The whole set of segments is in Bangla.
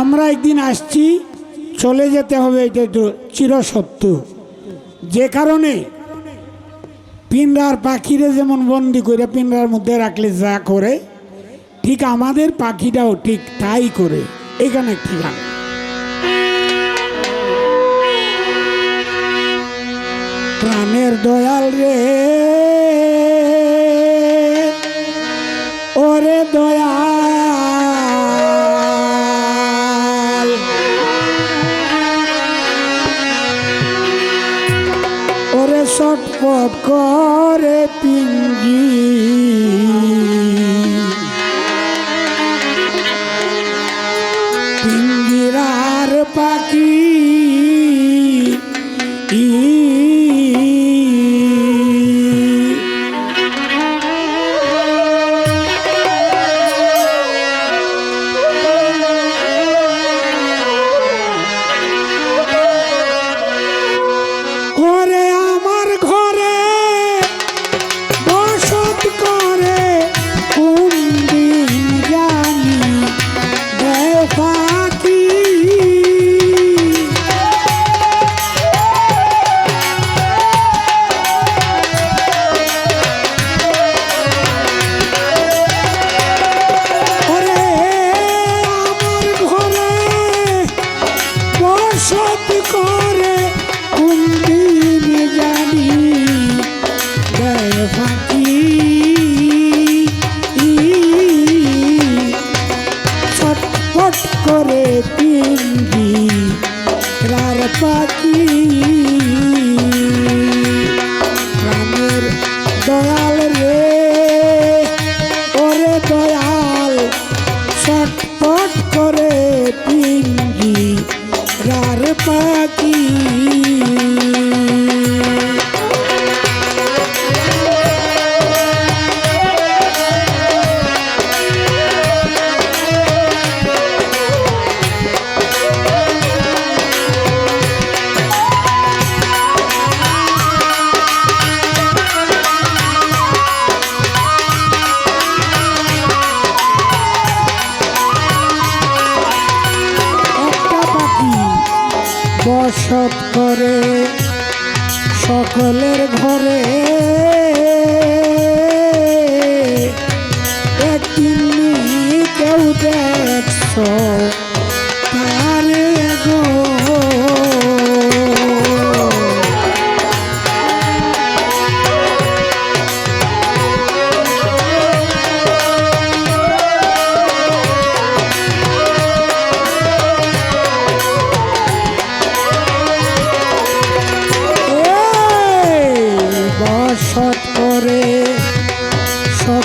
আমরা একদিন আসছি, চলে যেতে হবে, এটা চিরসত্য। যে কারণে পিনরার পাখিরে যেমন বন্দি করে পিনরার মধ্যে রাখলে যা করে, ঠিক আমাদের পাখিটাও ঠিক তাই করে। এখানে ঠিকানা প্রাণের দয়াল রে, ওরে দয়াল। ছটপট করে পিঙ্গি। Gül সকলের ঘরে। একদিন কেউ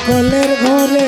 সকলের ঘরে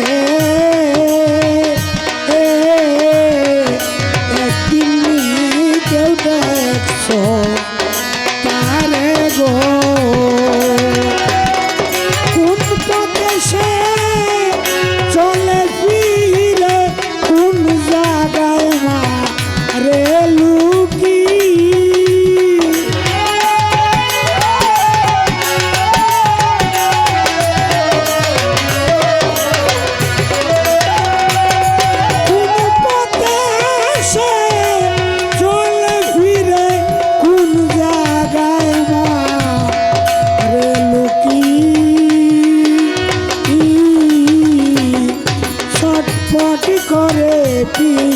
করে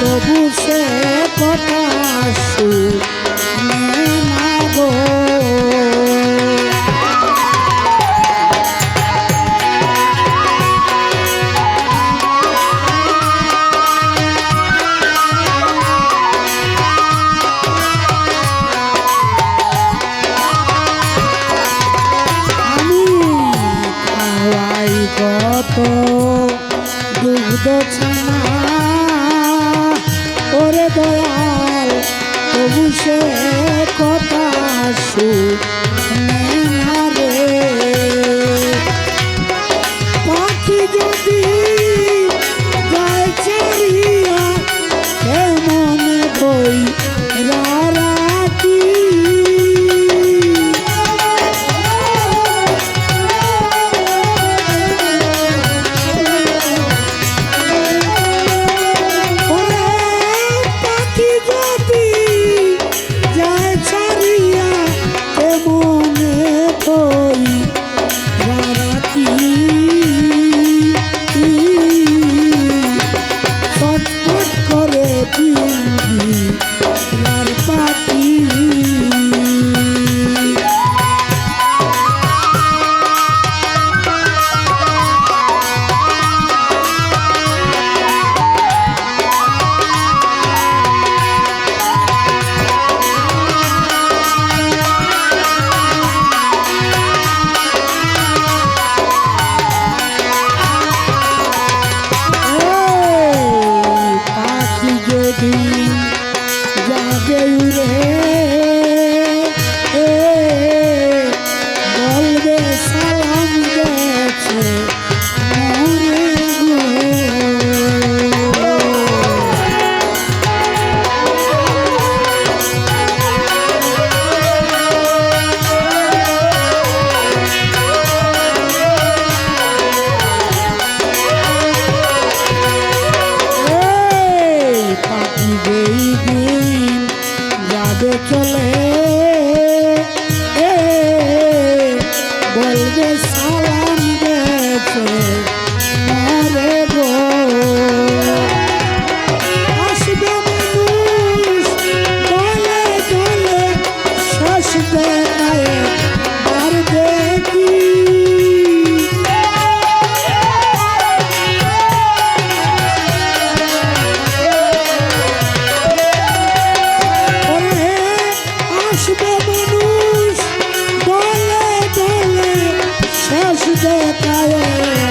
তবু সে কথা তবু সে কথা শুনে দে সালাম দে I'm so tired.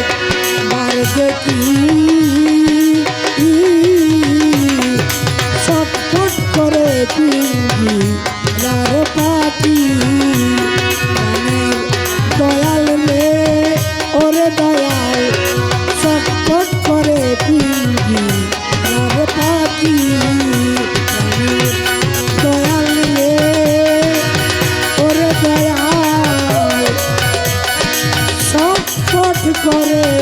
করে